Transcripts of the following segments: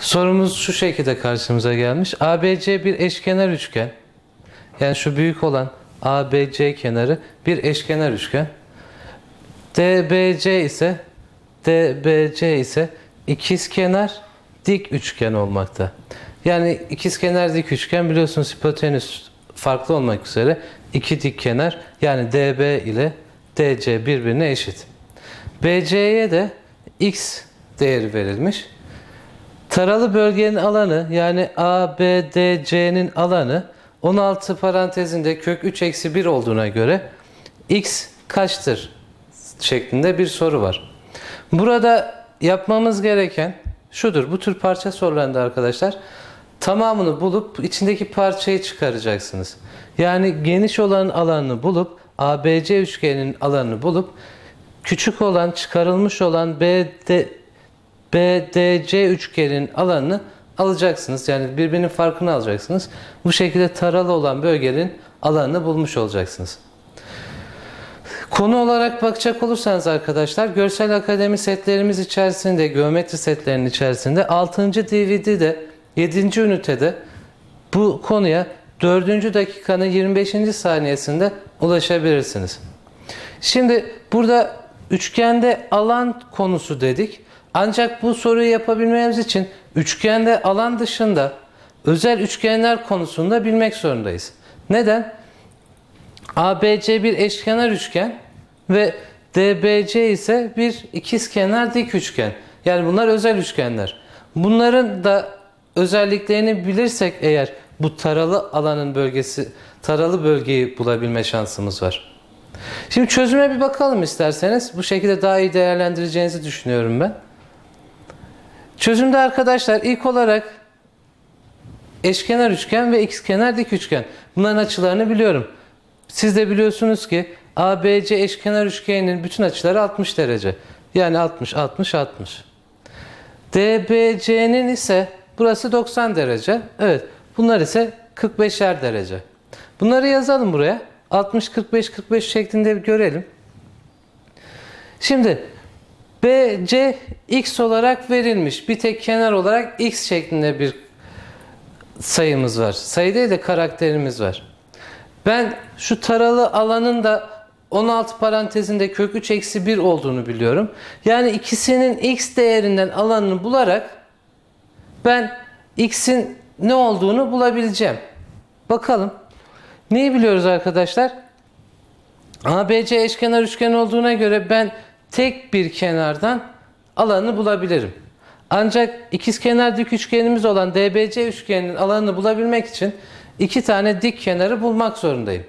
Sorumuz şu şekilde karşımıza gelmiş. ABC bir eşkenar üçgen. Yani şu büyük olan ABC kenarı bir eşkenar üçgen. DBC ise DBC ise ikizkenar dik üçgen olmakta. Yani ikizkenar dik üçgen biliyorsunuz hipotenüs farklı olmak üzere iki dik kenar yani DB ile DC birbirine eşit. BC'ye de x değeri verilmiş. Taralı bölgenin alanı yani ABDC'nin alanı 16 parantezinde kök 3 eksi 1 olduğuna göre x kaçtır şeklinde bir soru var. Burada yapmamız gereken şudur. Bu tür parça sorularında arkadaşlar tamamını bulup içindeki parçayı çıkaracaksınız. Yani geniş olan alanını bulup ABC üçgeninin alanını bulup küçük olan çıkarılmış olan BD BDC üçgenin alanını alacaksınız. Yani birbirinin farkını alacaksınız. Bu şekilde taralı olan bölgenin alanını bulmuş olacaksınız. Konu olarak bakacak olursanız arkadaşlar Görsel Akademi setlerimiz içerisinde, geometri setlerinin içerisinde 6. DVD'de 7. ünitede bu konuya 4. dakikanın 25. saniyesinde ulaşabilirsiniz. Şimdi burada üçgende alan konusu dedik. Ancak bu soruyu yapabilmemiz için üçgende alan dışında özel üçgenler konusunda bilmek zorundayız. Neden? ABC bir eşkenar üçgen ve DBC ise bir ikizkenar dik üçgen. Yani bunlar özel üçgenler. Bunların da özelliklerini bilirsek eğer bu taralı alanın bölgesi, taralı bölgeyi bulabilme şansımız var. Şimdi çözüme bir bakalım isterseniz. Bu şekilde daha iyi değerlendireceğinizi düşünüyorum ben. Çözümde arkadaşlar ilk olarak eşkenar üçgen ve ikizkenar dik üçgen. Bunların açılarını biliyorum. Siz de biliyorsunuz ki ABC eşkenar üçgeninin bütün açıları 60 derece. Yani 60, 60, 60. DBC'nin ise burası 90 derece. Evet. Bunlar ise 45'er derece. Bunları yazalım buraya. 60, 45, 45 şeklinde bir görelim. Şimdi BC x olarak verilmiş. Bir tek kenar olarak x şeklinde bir sayımız var. Sayı değil de karakterimiz var. Ben şu taralı alanın da 16 parantezinde kök 3 eksi 1 olduğunu biliyorum. Yani ikisinin x değerinden alanını bularak ben x'in ne olduğunu bulabileceğim. Bakalım. Neyi biliyoruz arkadaşlar? ABC eşkenar üçgen olduğuna göre ben tek bir kenardan alanı bulabilirim. Ancak ikizkenar dik üçgenimiz olan DBC üçgeninin alanını bulabilmek için iki tane dik kenarı bulmak zorundayım.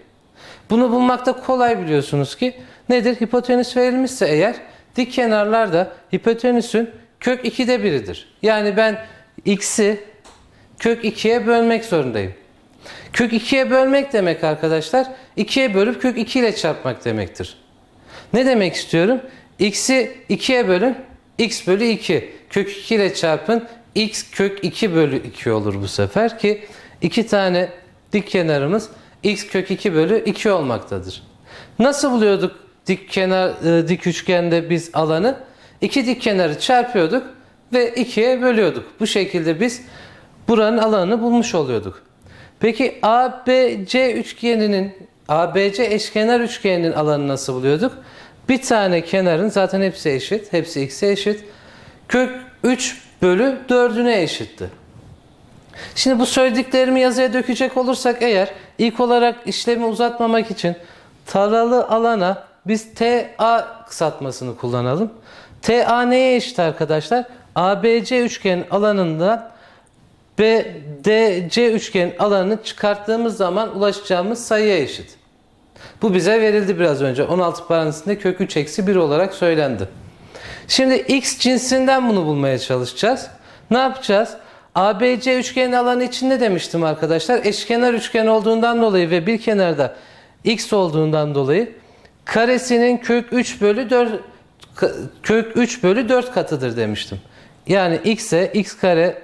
Bunu bulmakta kolay biliyorsunuz ki nedir? Hipotenüs verilmişse eğer dik kenarlar da hipotenüsün kök 2'de biridir. Yani ben x'i kök 2'ye bölmek zorundayım. Kök 2'ye bölmek demek arkadaşlar 2'ye bölüp kök 2 ile çarpmak demektir. Ne demek istiyorum? X'i 2'ye bölün x bölü 2. Kök 2 ile çarpın x kök 2 bölü 2 olur bu sefer ki iki tane dik kenarımız x kök 2 bölü 2 olmaktadır. Nasıl buluyorduk dik kenar e, dik üçgende biz alanı? İki dik kenarı çarpıyorduk ve 2'ye bölüyorduk. Bu şekilde biz buranın alanını bulmuş oluyorduk. Peki ABC üçgeninin ABC eşkenar üçgeninin alanını nasıl buluyorduk? Bir tane kenarın zaten hepsi eşit. Hepsi x'e eşit. Kök 3 bölü 4'üne eşitti. Şimdi bu söylediklerimi yazıya dökecek olursak eğer ilk olarak işlemi uzatmamak için taralı alana biz TA kısaltmasını kullanalım. TA neye eşit arkadaşlar? ABC üçgenin alanından BDC üçgenin alanını çıkarttığımız zaman ulaşacağımız sayıya eşit. Bu bize verildi biraz önce. 16 parantezinde kök 3 eksi 1 olarak söylendi. Şimdi x cinsinden bunu bulmaya çalışacağız. Ne yapacağız? ABC üçgenin alanı için ne demiştim arkadaşlar? Eşkenar üçgen olduğundan dolayı ve bir kenarda x olduğundan dolayı karesinin kök 3 bölü 4 kök 3 bölü 4 katıdır demiştim. Yani x'e x kare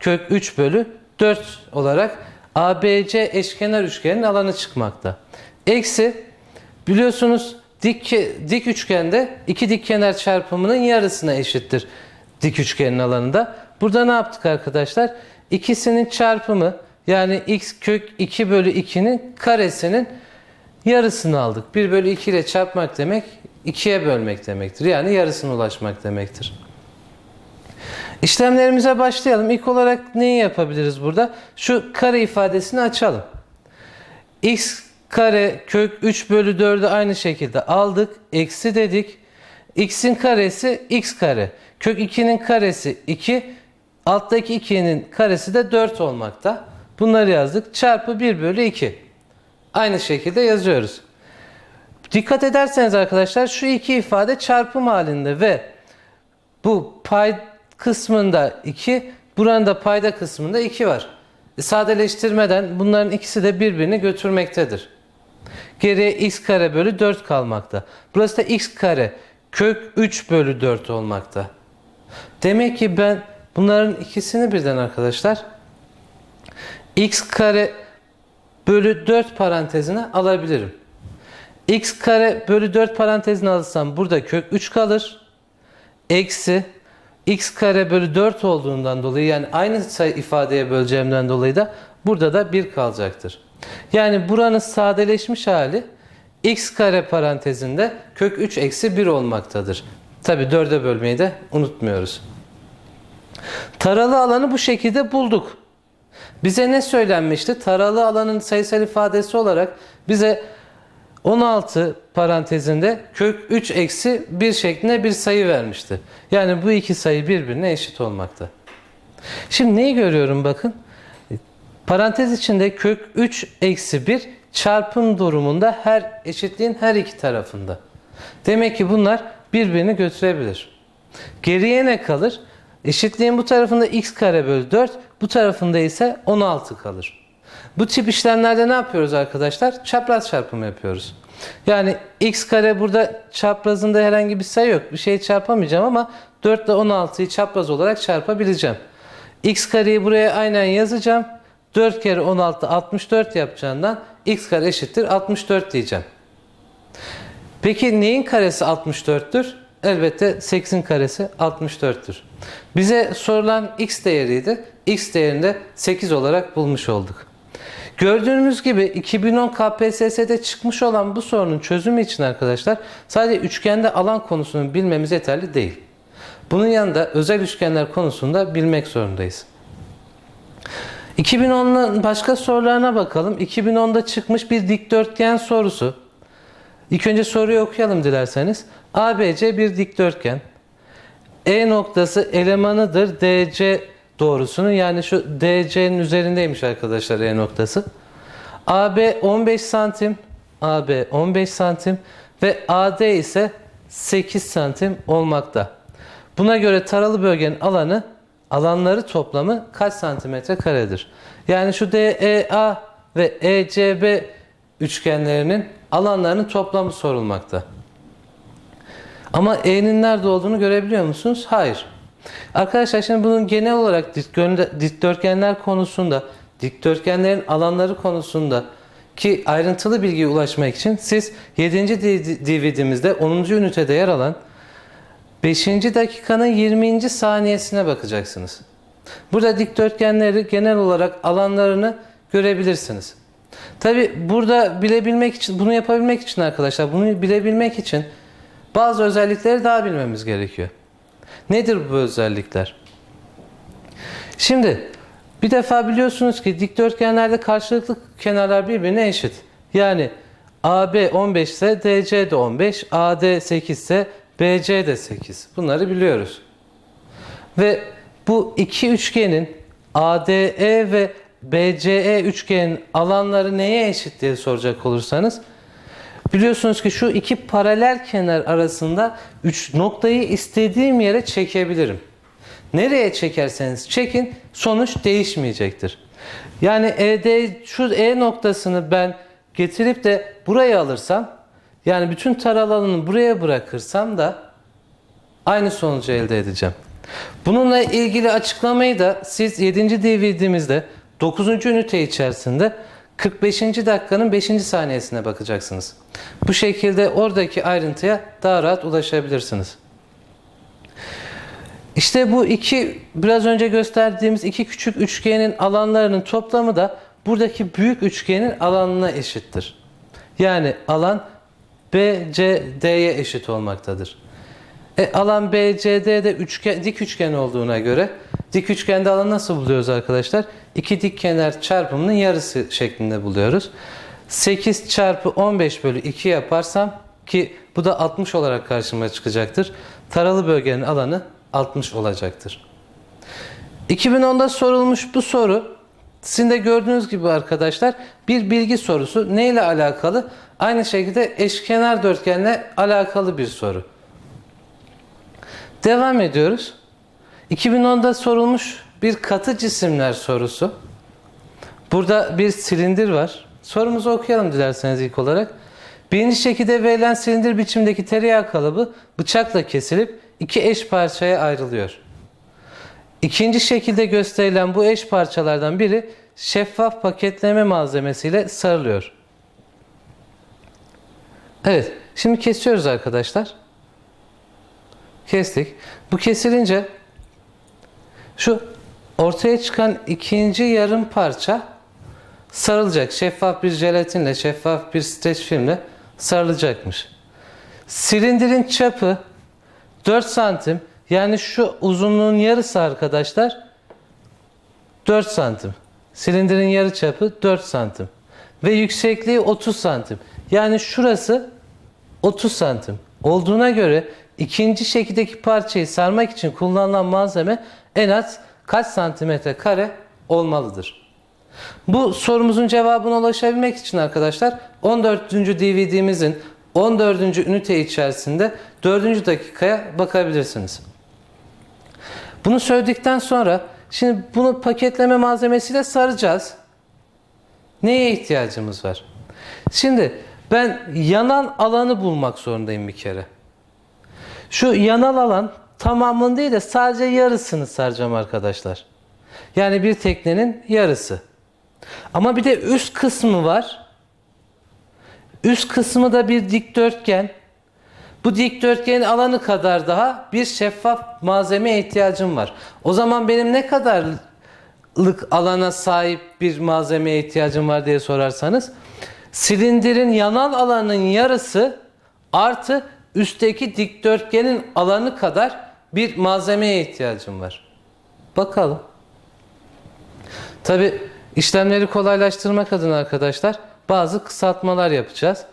kök 3 bölü 4 olarak ABC eşkenar üçgenin alanı çıkmakta. Eksi biliyorsunuz dik, dik üçgende iki dik kenar çarpımının yarısına eşittir dik üçgenin alanında. Burada ne yaptık arkadaşlar? İkisinin çarpımı yani x kök 2 bölü 2'nin karesinin yarısını aldık. 1 bölü 2 ile çarpmak demek 2'ye bölmek demektir. Yani yarısına ulaşmak demektir. İşlemlerimize başlayalım. İlk olarak neyi yapabiliriz burada? Şu kare ifadesini açalım. x kare kök 3 bölü 4'ü aynı şekilde aldık. Eksi dedik. x'in karesi x kare. Kök 2'nin karesi 2. Alttaki 2'nin karesi de 4 olmakta. Bunları yazdık. Çarpı 1 bölü 2. Aynı şekilde yazıyoruz. Dikkat ederseniz arkadaşlar şu iki ifade çarpım halinde ve bu pay kısmında 2, buranın da payda kısmında 2 var. E, Sadeleştirmeden bunların ikisi de birbirini götürmektedir. Geriye x kare bölü 4 kalmakta. Burası da x kare kök 3 bölü 4 olmakta. Demek ki ben bunların ikisini birden arkadaşlar x kare bölü 4 parantezine alabilirim. x kare bölü 4 parantezine alırsam burada kök 3 kalır. Eksi x kare bölü 4 olduğundan dolayı yani aynı sayı ifadeye böleceğimden dolayı da burada da 1 kalacaktır. Yani buranın sadeleşmiş hali x kare parantezinde kök 3 eksi 1 olmaktadır. Tabi 4'e bölmeyi de unutmuyoruz. Taralı alanı bu şekilde bulduk. Bize ne söylenmişti? Taralı alanın sayısal ifadesi olarak bize 16 parantezinde kök 3 eksi 1 şeklinde bir sayı vermişti. Yani bu iki sayı birbirine eşit olmakta. Şimdi neyi görüyorum bakın. Parantez içinde kök 3 eksi 1 çarpım durumunda her eşitliğin her iki tarafında. Demek ki bunlar birbirini götürebilir. Geriye ne kalır? Eşitliğin bu tarafında x kare bölü 4, bu tarafında ise 16 kalır. Bu tip işlemlerde ne yapıyoruz arkadaşlar? Çapraz çarpımı yapıyoruz. Yani x kare burada çaprazında herhangi bir sayı yok. Bir şey çarpamayacağım ama 4 ile 16'yı çapraz olarak çarpabileceğim. x kareyi buraya aynen yazacağım. 4 kere 16 64 yapacağından x kare eşittir 64 diyeceğim. Peki neyin karesi 64'tür? Elbette 8'in karesi 64'tür. Bize sorulan x değeriydi. x değerini de 8 olarak bulmuş olduk. Gördüğünüz gibi 2010 KPSS'de çıkmış olan bu sorunun çözümü için arkadaşlar sadece üçgende alan konusunu bilmemiz yeterli değil. Bunun yanında özel üçgenler konusunda bilmek zorundayız. 2010'un başka sorularına bakalım. 2010'da çıkmış bir dikdörtgen sorusu. İlk önce soruyu okuyalım dilerseniz. ABC bir dikdörtgen. E noktası elemanıdır DC doğrusunun. Yani şu DC'nin üzerindeymiş arkadaşlar E noktası. AB 15 santim. AB 15 santim. Ve AD ise 8 santim olmakta. Buna göre taralı bölgenin alanı alanları toplamı kaç santimetre karedir? Yani şu DEA ve ECB üçgenlerinin alanlarının toplamı sorulmakta. Ama E'nin nerede olduğunu görebiliyor musunuz? Hayır. Arkadaşlar şimdi bunun genel olarak dikdörtgenler konusunda, dikdörtgenlerin alanları konusunda ki ayrıntılı bilgiye ulaşmak için siz 7. DVD'mizde 10. ünitede yer alan 5. dakikanın 20. saniyesine bakacaksınız. Burada dikdörtgenleri genel olarak alanlarını görebilirsiniz. Tabi burada bilebilmek için, bunu yapabilmek için arkadaşlar, bunu bilebilmek için bazı özellikleri daha bilmemiz gerekiyor. Nedir bu özellikler? Şimdi bir defa biliyorsunuz ki dikdörtgenlerde karşılıklı kenarlar birbirine eşit. Yani AB 15 ise DC de 15, AD 8 ise BC de 8. Bunları biliyoruz. Ve bu iki üçgenin ADE ve BCE üçgenin alanları neye eşit diye soracak olursanız biliyorsunuz ki şu iki paralel kenar arasında üç noktayı istediğim yere çekebilirim. Nereye çekerseniz çekin sonuç değişmeyecektir. Yani ED şu E noktasını ben getirip de buraya alırsam yani bütün taralı alanını buraya bırakırsam da aynı sonucu elde edeceğim. Bununla ilgili açıklamayı da siz 7. DVD'mizde 9. ünite içerisinde 45. dakikanın 5. saniyesine bakacaksınız. Bu şekilde oradaki ayrıntıya daha rahat ulaşabilirsiniz. İşte bu iki biraz önce gösterdiğimiz iki küçük üçgenin alanlarının toplamı da buradaki büyük üçgenin alanına eşittir. Yani alan BCD'ye eşit olmaktadır. E, alan BCD'de üçgen, dik üçgen olduğuna göre dik üçgende alanı nasıl buluyoruz arkadaşlar? İki dik kenar çarpımının yarısı şeklinde buluyoruz. 8 çarpı 15 bölü 2 yaparsam ki bu da 60 olarak karşıma çıkacaktır. Taralı bölgenin alanı 60 olacaktır. 2010'da sorulmuş bu soru sizin de gördüğünüz gibi arkadaşlar bir bilgi sorusu. Ne ile alakalı? Aynı şekilde eşkenar dörtgenle alakalı bir soru. Devam ediyoruz. 2010'da sorulmuş bir katı cisimler sorusu. Burada bir silindir var. Sorumuzu okuyalım dilerseniz ilk olarak. Birinci şekilde verilen silindir biçimdeki tereyağı kalıbı bıçakla kesilip iki eş parçaya ayrılıyor. İkinci şekilde gösterilen bu eş parçalardan biri şeffaf paketleme malzemesiyle sarılıyor. Evet, şimdi kesiyoruz arkadaşlar. Kestik. Bu kesilince şu ortaya çıkan ikinci yarım parça sarılacak. Şeffaf bir jelatinle, şeffaf bir streç filmle sarılacakmış. Silindirin çapı 4 santim. Yani şu uzunluğun yarısı arkadaşlar 4 santim. Silindirin yarı çapı 4 santim. Ve yüksekliği 30 santim. Yani şurası 30 santim. Olduğuna göre ikinci şekildeki parçayı sarmak için kullanılan malzeme en az kaç santimetre kare olmalıdır? Bu sorumuzun cevabına ulaşabilmek için arkadaşlar 14. DVD'mizin 14. ünite içerisinde 4. dakikaya bakabilirsiniz. Bunu söyledikten sonra şimdi bunu paketleme malzemesiyle saracağız. Neye ihtiyacımız var? Şimdi ben yanan alanı bulmak zorundayım bir kere. Şu yanal alan tamamını değil de sadece yarısını saracağım arkadaşlar. Yani bir teknenin yarısı. Ama bir de üst kısmı var. Üst kısmı da bir dikdörtgen. Bu dikdörtgenin alanı kadar daha bir şeffaf malzemeye ihtiyacım var. O zaman benim ne kadarlık alana sahip bir malzemeye ihtiyacım var diye sorarsanız silindirin yanal alanın yarısı artı üstteki dikdörtgenin alanı kadar bir malzemeye ihtiyacım var. Bakalım. Tabi işlemleri kolaylaştırmak adına arkadaşlar bazı kısaltmalar yapacağız.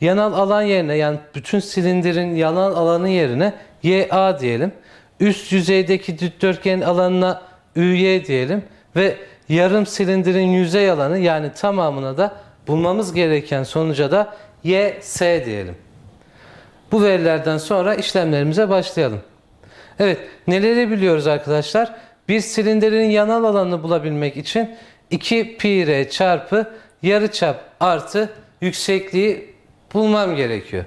Yanal alan yerine yani bütün silindirin yanal alanı yerine YA diyelim. Üst yüzeydeki dikdörtgenin alanına üy diyelim ve yarım silindirin yüzey alanı yani tamamına da bulmamız gereken sonuca da YS diyelim. Bu verilerden sonra işlemlerimize başlayalım. Evet, neleri biliyoruz arkadaşlar? Bir silindirin yanal alanını bulabilmek için 2 pi r çarpı yarıçap artı yüksekliği bulmam gerekiyor.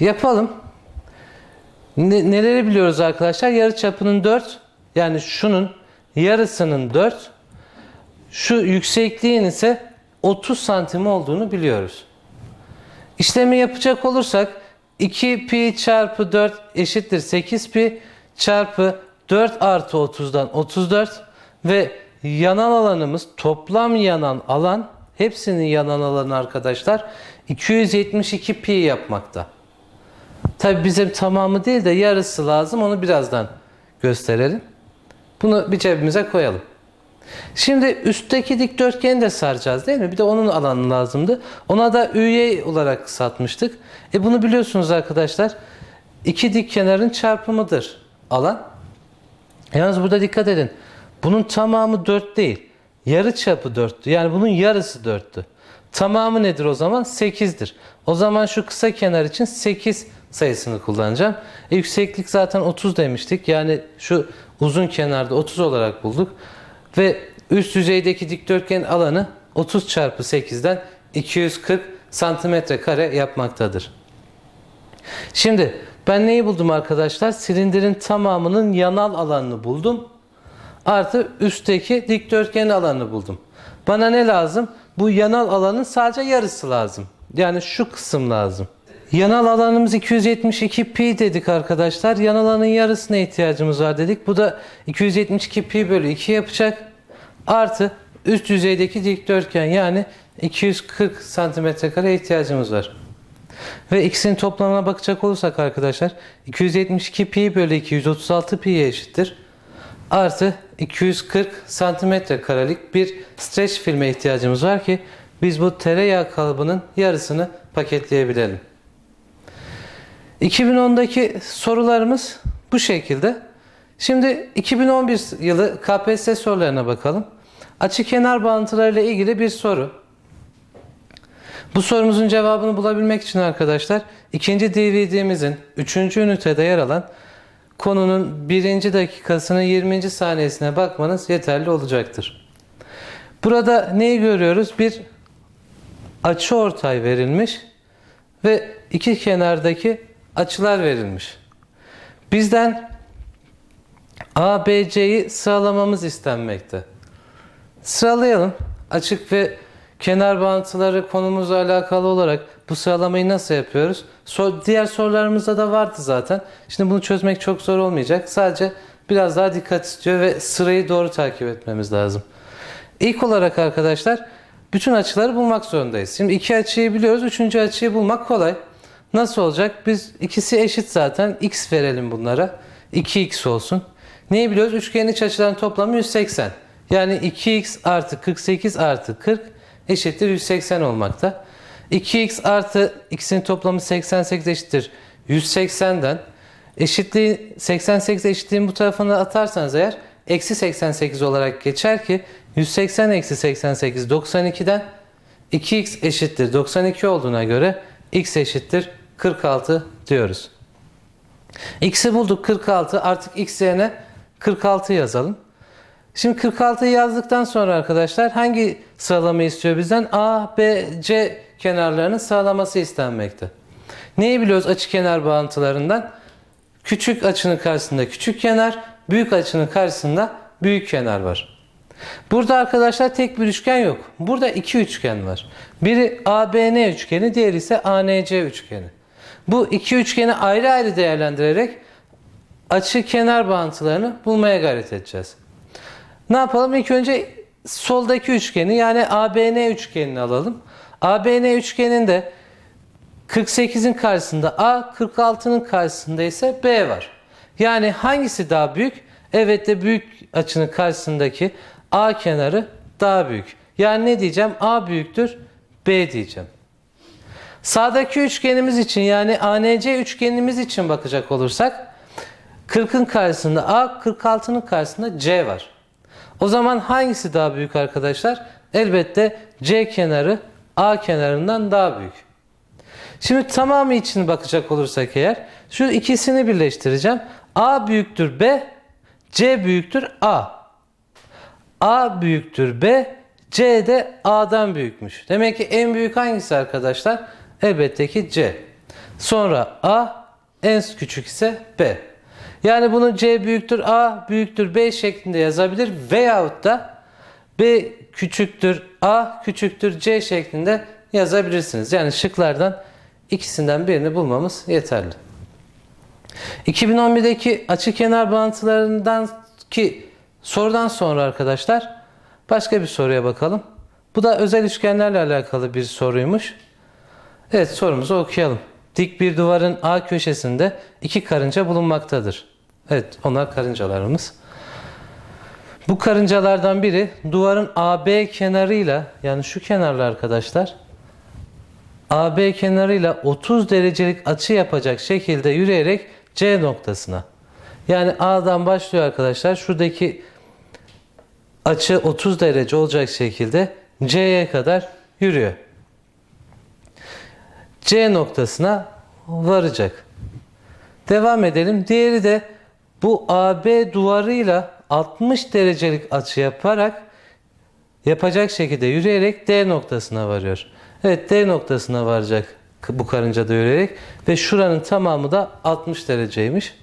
Yapalım. Ne, neleri biliyoruz arkadaşlar? Yarıçapının 4 yani şunun yarısının 4 şu yüksekliğin ise 30 santim olduğunu biliyoruz. İşlemi yapacak olursak 2 pi çarpı 4 eşittir 8 pi çarpı 4 artı 30'dan 34 ve yanan alanımız toplam yanan alan hepsinin yanan alanı arkadaşlar 272 pi yapmakta. Tabi bize tamamı değil de yarısı lazım onu birazdan gösterelim. Bunu bir cebimize koyalım. Şimdi üstteki dikdörtgeni de saracağız değil mi? Bir de onun alanı lazımdı. Ona da üye olarak satmıştık. E bunu biliyorsunuz arkadaşlar. İki dik kenarın çarpımıdır alan. Yalnız burada dikkat edin. Bunun tamamı 4 değil. Yarı çapı 4'tü. Yani bunun yarısı 4'tü. Tamamı nedir o zaman? 8'dir. O zaman şu kısa kenar için 8 sayısını kullanacağım. E, yükseklik zaten 30 demiştik. Yani şu uzun kenarda 30 olarak bulduk. Ve üst yüzeydeki dikdörtgen alanı 30 çarpı 8'den 240 santimetre kare yapmaktadır. Şimdi ben neyi buldum arkadaşlar? Silindirin tamamının yanal alanını buldum. Artı üstteki dikdörtgen alanını buldum. Bana ne lazım? Bu yanal alanın sadece yarısı lazım. Yani şu kısım lazım. Yanal alanımız 272 pi dedik arkadaşlar. Yanal alanın yarısına ihtiyacımız var dedik. Bu da 272 pi bölü 2 yapacak. Artı üst yüzeydeki dikdörtgen yani 240 santimetre kare ihtiyacımız var. Ve ikisinin toplamına bakacak olursak arkadaşlar 272 pi bölü 2 136 pi'ye eşittir. Artı 240 santimetre karelik bir streç filme ihtiyacımız var ki biz bu tereyağı kalıbının yarısını paketleyebilelim. 2010'daki sorularımız bu şekilde. Şimdi 2011 yılı KPSS sorularına bakalım. Açı kenar bağıntılarıyla ilgili bir soru. Bu sorumuzun cevabını bulabilmek için arkadaşlar ikinci DVD'mizin 3. ünitede yer alan konunun 1. dakikasının 20. saniyesine bakmanız yeterli olacaktır. Burada neyi görüyoruz? Bir açı ortay verilmiş ve iki kenardaki açılar verilmiş. Bizden ABC'yi sıralamamız istenmekte. Sıralayalım. Açık ve kenar bağıntıları konumuzla alakalı olarak bu sıralamayı nasıl yapıyoruz? So- diğer sorularımızda da vardı zaten. Şimdi bunu çözmek çok zor olmayacak. Sadece biraz daha dikkat istiyor ve sırayı doğru takip etmemiz lazım. İlk olarak arkadaşlar bütün açıları bulmak zorundayız. Şimdi iki açıyı biliyoruz. Üçüncü açıyı bulmak kolay. Nasıl olacak? Biz ikisi eşit zaten. X verelim bunlara. 2x olsun. Neyi biliyoruz? Üçgenin iç açıların toplamı 180. Yani 2x artı 48 artı 40 eşittir 180 olmakta. 2x artı x'in toplamı 88 eşittir 180'den. Eşitliği 88 eşitliğin bu tarafına atarsanız eğer eksi 88 olarak geçer ki 180 eksi 88 92'den 2x eşittir 92 olduğuna göre x eşittir 46 diyoruz. X'i bulduk 46 artık x yerine 46 yazalım. Şimdi 46'yı yazdıktan sonra arkadaşlar hangi sıralama istiyor bizden? A, B, C kenarlarının sağlaması istenmekte. Neyi biliyoruz açı kenar bağıntılarından? Küçük açının karşısında küçük kenar, büyük açının karşısında büyük kenar var. Burada arkadaşlar tek bir üçgen yok. Burada iki üçgen var. Biri ABN üçgeni, diğeri ise ANC üçgeni. Bu iki üçgeni ayrı ayrı değerlendirerek açı kenar bağıntılarını bulmaya gayret edeceğiz. Ne yapalım? İlk önce soldaki üçgeni yani ABN üçgenini alalım. ABN üçgeninde 48'in karşısında A, 46'nın karşısında ise B var. Yani hangisi daha büyük? Evet de büyük açının karşısındaki A kenarı daha büyük. Yani ne diyeceğim? A büyüktür, B diyeceğim. Sağdaki üçgenimiz için yani ANC üçgenimiz için bakacak olursak 40'ın karşısında A, 46'nın karşısında C var. O zaman hangisi daha büyük arkadaşlar? Elbette C kenarı A kenarından daha büyük. Şimdi tamamı için bakacak olursak eğer şu ikisini birleştireceğim. A büyüktür B, C büyüktür A. A büyüktür B, C de A'dan büyükmüş. Demek ki en büyük hangisi arkadaşlar? Elbette ki C. Sonra A, en küçük ise B. Yani bunu C büyüktür A büyüktür B şeklinde yazabilir veyahut da B küçüktür A küçüktür C şeklinde yazabilirsiniz. Yani şıklardan ikisinden birini bulmamız yeterli. 2011'deki açı kenar bağıntılarından ki sorudan sonra arkadaşlar başka bir soruya bakalım. Bu da özel üçgenlerle alakalı bir soruymuş. Evet sorumuzu okuyalım. Dik bir duvarın A köşesinde iki karınca bulunmaktadır. Evet onlar karıncalarımız. Bu karıncalardan biri duvarın AB kenarıyla yani şu kenarla arkadaşlar AB kenarıyla 30 derecelik açı yapacak şekilde yürüyerek C noktasına. Yani A'dan başlıyor arkadaşlar. Şuradaki açı 30 derece olacak şekilde C'ye kadar yürüyor. C noktasına varacak. Devam edelim. Diğeri de bu AB duvarıyla 60 derecelik açı yaparak yapacak şekilde yürüyerek D noktasına varıyor. Evet D noktasına varacak bu karınca da yürüyerek ve şuranın tamamı da 60 dereceymiş.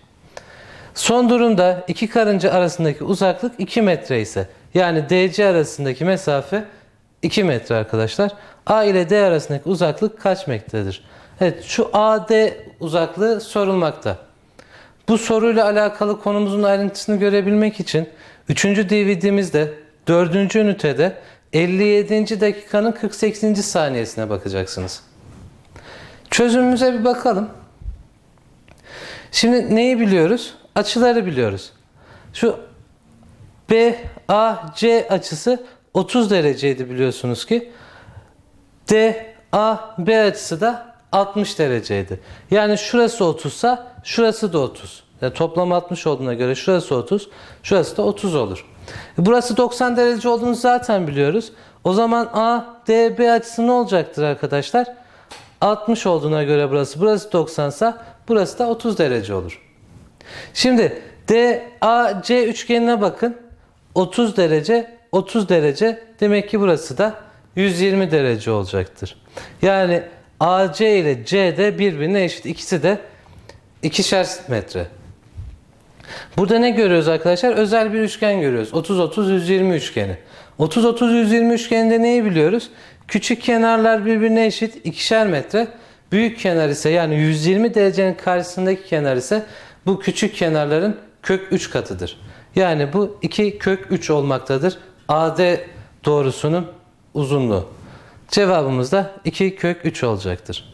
Son durumda iki karınca arasındaki uzaklık 2 metre ise yani DC arasındaki mesafe 2 metre arkadaşlar. A ile D arasındaki uzaklık kaç metredir? Evet şu AD uzaklığı sorulmakta. Bu soruyla alakalı konumuzun ayrıntısını görebilmek için 3. DVD'mizde 4. ünitede 57. dakikanın 48. saniyesine bakacaksınız. Çözümümüze bir bakalım. Şimdi neyi biliyoruz? Açıları biliyoruz. Şu BAC açısı 30 dereceydi biliyorsunuz ki. DAB açısı da 60 dereceydi. Yani şurası 30 sa şurası da 30. Yani toplam 60 olduğuna göre şurası 30, şurası da 30 olur. Burası 90 derece olduğunu zaten biliyoruz. O zaman ADB açısı ne olacaktır arkadaşlar? 60 olduğuna göre burası, burası 90 sa burası da 30 derece olur. Şimdi DAC üçgenine bakın. 30 derece, 30 derece. Demek ki burası da 120 derece olacaktır. Yani AC ile CD birbirine eşit. İkisi de ikişer metre. Burada ne görüyoruz arkadaşlar? Özel bir üçgen görüyoruz. 30 30 120 üçgeni. 30 30 120 üçgeninde neyi biliyoruz? Küçük kenarlar birbirine eşit ikişer metre. Büyük kenar ise yani 120 derecenin karşısındaki kenar ise bu küçük kenarların kök 3 katıdır. Yani bu 2 kök 3 olmaktadır. AD doğrusunun uzunluğu. Cevabımız da 2 kök 3 olacaktır.